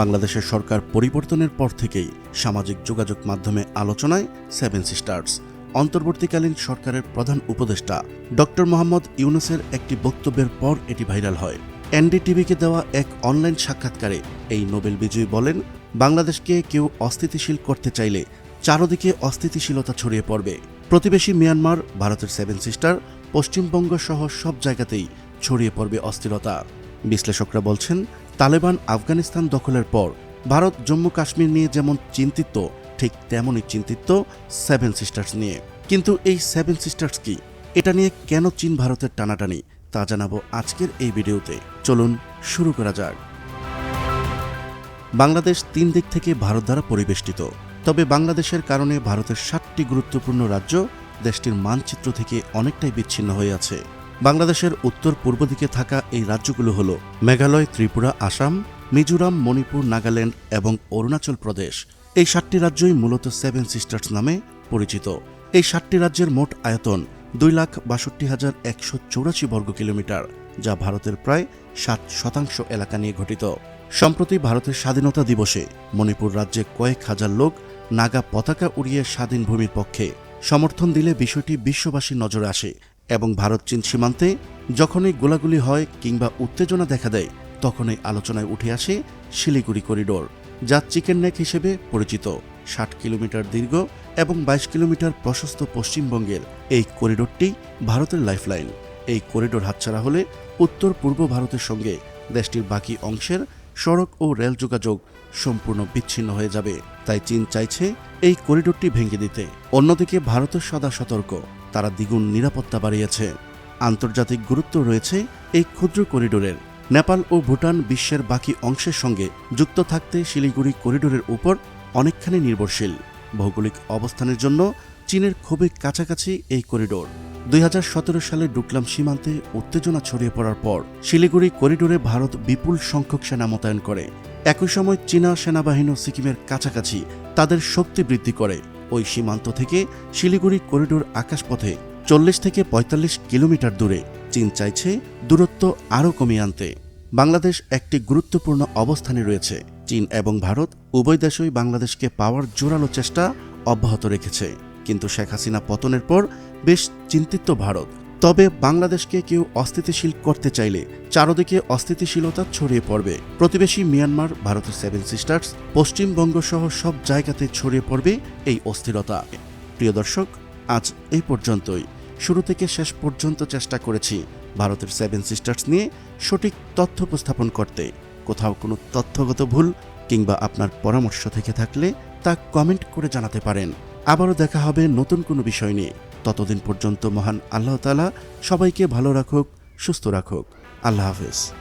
বাংলাদেশের সরকার পরিবর্তনের পর থেকেই সামাজিক যোগাযোগ মাধ্যমে আলোচনায় সেভেন সিস্টার্স অন্তর্বর্তীকালীন সরকারের প্রধান উপদেষ্টা ডক্টর মোহাম্মদ ইউনুসের একটি বক্তব্যের পর এটি ভাইরাল হয়। এনডিটিভিকে দেওয়া এক অনলাইন সাক্ষাৎকারে এই নোবেল বিজয়ী বলেন, বাংলাদেশকে কেউ অস্থিতিশীল করতে চাইলে চারদিকে অস্থিতিশীলতা ছড়িয়ে পড়বে। প্রতিবেশী মিয়ানমার, ভারতের সেভেন সিস্টার পশ্চিমবঙ্গ সহ সব জায়গাতেই ছড়িয়ে পড়বে অস্থিরতা। বিশ্লেষকরা বলছেন তালেবান আফগানিস্তান দখলের পর ভারত জম্মু কাশ্মীর নিয়ে যেমন চিন্তিত, ঠিক তেমনই চিন্তিত সেভেন সিস্টার্স নিয়ে। কিন্তু এই সেভেন সিস্টার্স কি? এটা নিয়ে কেন চীন ভারতের টানাটানি? তা জানাব আজকের এই ভিডিওতে। চলুন শুরু করা যাক। বাংলাদেশ তিন দিক থেকে ভারত দ্বারা পরিবেষ্টিত। তবে বাংলাদেশের কারণে ভারতের সাতটি গুরুত্বপূর্ণ রাজ্য দেশটির মানচিত্র থেকে অনেকটাই বিচ্ছিন্ন হয়ে আছে। বাংলাদেশের উত্তর পূর্ব দিকে থাকা এই রাজ্যগুলো হল মেঘালয়, ত্রিপুরা, আসাম, মিজোরাম, মণিপুর, নাগাল্যান্ড এবং অরুণাচল প্রদেশ। এই সাতটি রাজ্যই মূলত সেভেন সিস্টার্স নামে পরিচিত। এই সাতটি রাজ্যের মোট আয়তন দুই লাখ বাষট্টি হাজার একশো চৌরাশি বর্গ কিলোমিটার, যা ভারতের প্রায় ষাট শতাংশ এলাকা নিয়ে গঠিত। সম্প্রতি ভারতের স্বাধীনতা দিবসে মণিপুর রাজ্যে কয়েক হাজার লোক নাগা পতাকা উড়িয়ে স্বাধীন ভূমির পক্ষে সমর্থন দিলে বিষয়টি বিশ্ববাসীর নজরে আসে এবং ভারত চীন সীমান্তে যখনই গোলাগুলি হয় কিংবা উত্তেজনা দেখা দেয়, তখনই আলোচনায় উঠে আসে শিলিগুড়ি করিডোর, যা চিকেন নেক হিসেবে পরিচিত। ষাট কিলোমিটার দীর্ঘ এবং বাইশ কিলোমিটার প্রশস্ত পশ্চিমবঙ্গের এই করিডোরটি ভারতের লাইফলাইন। এই করিডোর হাতছাড়া হলে উত্তর পূর্ব ভারতের সঙ্গে দেশটির বাকি অংশের সড়ক ও রেল যোগাযোগ সম্পূর্ণ বিচ্ছিন্ন হয়ে যাবে। তাই চীন চাইছে এই করিডোরটি ভেঙে দিতে। অন্যদিকে ভারতের সদা সতর্ক। তারা দ্বিগুণ নিরাপত্তা বাড়িয়েছে। আন্তর্জাতিক গুরুত্ব রয়েছে এই ক্ষুদ্র করিডোরের। নেপাল ও ভুটান বিশ্বের বাকি অংশের সঙ্গে যুক্ত থাকতে শিলিগুড়ি করিডোরের উপর অনেকখানি নির্ভরশীল। ভৌগোলিক অবস্থানের জন্য চীনের খুবই কাছাকাছি এই করিডোর। দুই হাজার সতেরো সালে ডুকলাম সীমান্তে উত্তেজনা ছড়িয়ে পড়ার পর শিলিগুড়ি করিডোরে ভারত বিপুল সংখ্যক সেনা মোতায়েন করে। একই সময় চীনা সেনাবাহিনী সিকিমের কাছাকাছি তাদের শক্তি বৃদ্ধি করে। ওই সীমান্ত থেকে শিলিগুড়ি করিডোর আকাশপথে চল্লিশ থেকে পঁয়তাল্লিশ কিলোমিটার দূরে। চীন চাইছে দূরত্ব আরও কমিয়ে আনতে। বাংলাদেশ একটি গুরুত্বপূর্ণ অবস্থানে রয়েছে। চীন এবং ভারত উভয় দেশই বাংলাদেশকে পাওয়ার জোরালো চেষ্টা অব্যাহত রেখেছে। কিন্তু শেখ হাসিনা পতনের পর বেশ চিন্তিত ভারত। তবে বাংলাদেশকে কেউ অস্থিতিশীল করতে চাইলে চারদিকে অস্থিতিশীলতা ছড়িয়ে পড়বে। প্রতিবেশী মিয়ানমার, ভারতের সেভেন সিস্টার্স পশ্চিমবঙ্গ সহ সব জায়গাতে ছড়িয়ে পড়বে এই অস্থিরতা। প্রিয় দর্শক, আজ এই পর্যন্তই। শুরু থেকে শেষ পর্যন্ত চেষ্টা করেছি ভারতের সেভেন সিস্টার্স নিয়ে সঠিক তথ্য উপস্থাপন করতে। কোথাও কোনো তথ্যগত ভুল কিংবা আপনার পরামর্শ থেকে থাকলে তা কমেন্ট করে জানাতে পারেন। আবারও দেখা হবে নতুন কোনো বিষয় নিয়ে। ততদিন পর্যন্ত মহান আল্লাহ তালা সবাইকে ভালো রাখুক, সুস্থ রাখুক। আল্লাহ হাফেজ।